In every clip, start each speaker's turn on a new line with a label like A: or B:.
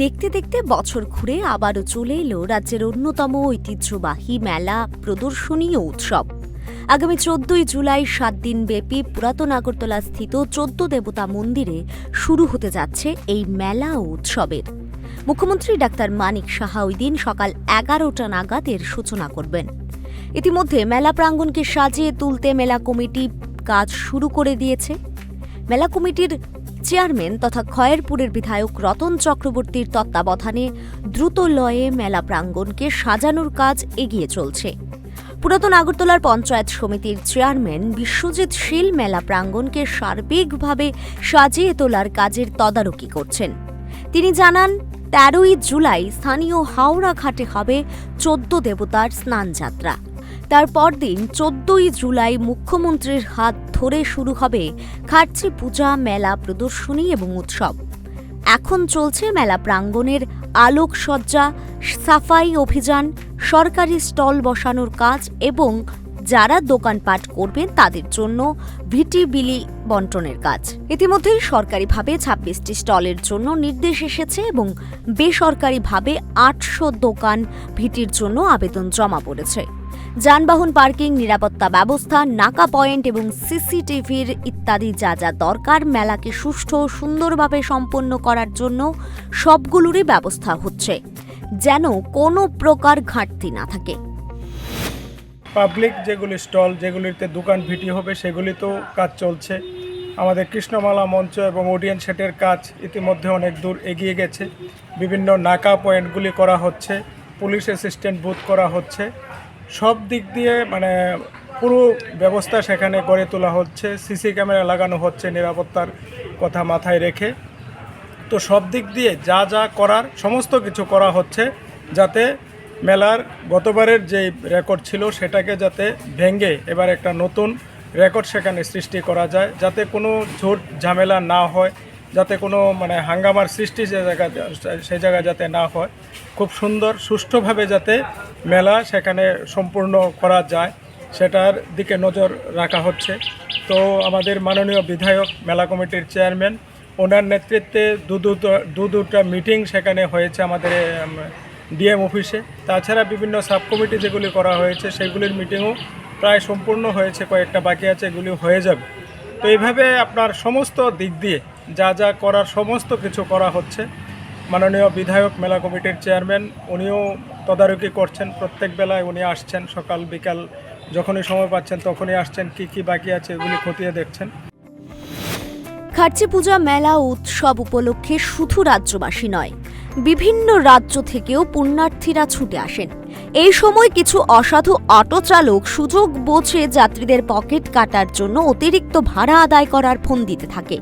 A: দেখতে দেখতে বছর ঘুরে আবারও চলে এলো রাজ্যের অন্যতম ঐতিহ্যবাহী মেলা প্রদর্শনী ও উৎসব। আগামী চোদ্দই জুলাই সাত দিন ব্যাপী পুরাতন আগরতলা স্থিত চোদ্দ দেবতা মন্দিরে শুরু হতে যাচ্ছে এই মেলা ও উৎসবের। মুখ্যমন্ত্রী ডাক্তার মানিক সাহা ওই দিন সকাল এগারোটা নাগাদ এর সূচনা করবেন। ইতিমধ্যে মেলা প্রাঙ্গণকে সাজিয়ে তুলতে মেলা কমিটি কাজ শুরু করে দিয়েছে। মেলা কমিটির চেয়ারম্যান তথা খয়েরপুরের বিধায়ক রতন চক্রবর্তীর তত্ত্বাবধানে দ্রুত লয়ে মেলা প্রাঙ্গণকে সাজানোর কাজ এগিয়ে চলছে। পুরাতন আগরতলার পঞ্চায়েত সমিতির চেয়ারম্যান বিশ্বজিৎ শীল মেলা প্রাঙ্গণকে সার্বিকভাবে সাজিয়ে তোলার কাজের তদারকি করছেন। তিনি জানান, তেরোই জুলাই স্থানীয় হাওড়া ঘাটে হবে চোদ্দ দেবতার স্নানযাত্রা। তার পরদিন চোদ্দই জুলাই মুখ্যমন্ত্রীর হাত ধরে শুরু হবে খাটছি পূজা, মেলা প্রদর্শনী এবং উৎসব। এখন চলছে মেলা প্রাঙ্গণের আলোকসজ্জা, সাফাই অভিযান, সরকারি স্টল বসানোর কাজ এবং যারা দোকানপাট করবেন তাদের জন্য ভিটি বিলি বন্টনের কাজ। ইতিমধ্যেই সরকারিভাবে ছাব্বিশটি স্টলের জন্য নির্দেশ এসেছে এবং বেসরকারিভাবে আটশো দোকান ভিটির জন্য আবেদন জমা পড়েছে। যানবাহন, পার্কিং, নিরাপত্তা ব্যবস্থা, নাকা পয়েন্ট এবং সিসিটিভির ইত্যাদি যা যা দরকার মেলাকে সুষ্ঠু সুন্দরভাবে সম্পন্ন করার জন্য সবগুলোরই ব্যবস্থা হচ্ছে, যেন কোনো প্রকার ঘাটতি না থাকে।
B: পাবলিক যেগুলি স্টল, যেগুলিতে দোকান ভিটি হবে, সেগুলিতেও কাজ চলছে। আমাদের কৃষ্ণমালা মঞ্চ এবং অডিয়েন্স সেটের কাজ ইতিমধ্যে অনেক দূর এগিয়ে গেছে। বিভিন্ন নাকা পয়েন্টগুলি করা হচ্ছে, পুলিশ অ্যাসিস্ট্যান্ট বুথ করা হচ্ছে। সব দিক দিয়ে মানে পুরো ব্যবস্থা সেখানে গড়ে তোলা হচ্ছে, সিসি ক্যামেরা লাগানো হচ্ছে নিরাপত্তার কথা মাথায় রেখে। তো সব দিক দিয়ে যা যা করার, সমস্ত কিছু করা হচ্ছে যাতে মেলার গতবারের যে রেকর্ড ছিল সেটাকে যাতে ভেঙে এবার একটা নতুন রেকর্ড সেখানে সৃষ্টি করা যায়, যাতে কোনো ঝোট ঝামেলা না হয়। যাতে কোনো মানে হাঙ্গামার সৃষ্টি যে জায়গা সে জায়গায় যাতে না হয়। খুব সুন্দর, সুষ্ঠুভাবে যাতে মেলা সেখানে সম্পূর্ণ করা যায়, সেটার দিকে নজর রাখা হচ্ছে। তো আমাদের মাননীয় বিধায়ক, মেলা কমিটির চেয়ারম্যান, ওনার নেতৃত্বে দু দু দুটা মিটিং সেখানে হয়েছে আমাদের ডিএম অফিসে। তাছাড়া বিভিন্ন সাব কমিটি যেগুলি করা হয়েছে, সেগুলির মিটিংও প্রায় সম্পূর্ণ হয়েছে, কয়েকটা বাকি আছে, এগুলি হয়ে যাবে। তো এইভাবে আপনার সমস্ত দিক দিয়ে যা যা করার সমস্ত কিছু করা হচ্ছে। মাননীয় বিধায়ক মেলা কমিটির চেয়ারম্যান, উনিও তদারকি করছেন। প্রত্যেক বেলায় উনি আসছেন, সকাল, বিকাল যখনই সময় পাচ্ছেন তখনই আসছেন, কি কি বাকি আছে এগুলি খতিয়ে দেখছেন।
A: খার্চি পূজা মেলা উৎসব উপলক্ষে শুধু রাজ্যবাসী নয়, বিভিন্ন রাজ্য থেকেও পুণ্যার্থীরা ছুটে আসেন। এই সময় কিছু অসাধু অটো চালক সুযোগ বোঝে যাত্রীদের পকেট কাটার জন্য অতিরিক্ত ভাড়া আদায় করার ফোন দিতে থাকে।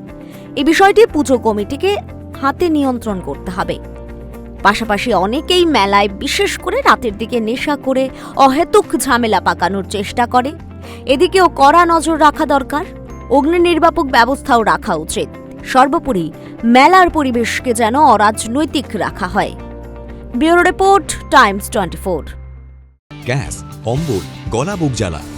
A: এই বিষয়টি পুজো কমিটিকে হাতে নিয়ন্ত্রণ করতে হবে। পাশাপাশি অনেকেই মেলায় বিশেষ করে রাতের দিকে নেশা করে অহেতুক ঝামেলা পাকানোর চেষ্টা করে। এদিকেও কড়া নজর রাখা দরকার। অগ্নি নির্বাপক ব্যবস্থাও রাখা উচিত। সর্বোপরি মেলার পরিবেশকে যেন অরাজনৈতিক রাখা হয়। Bureau report, Times twenty four.
C: Gas অম্বল গলা বুক জ্বালা।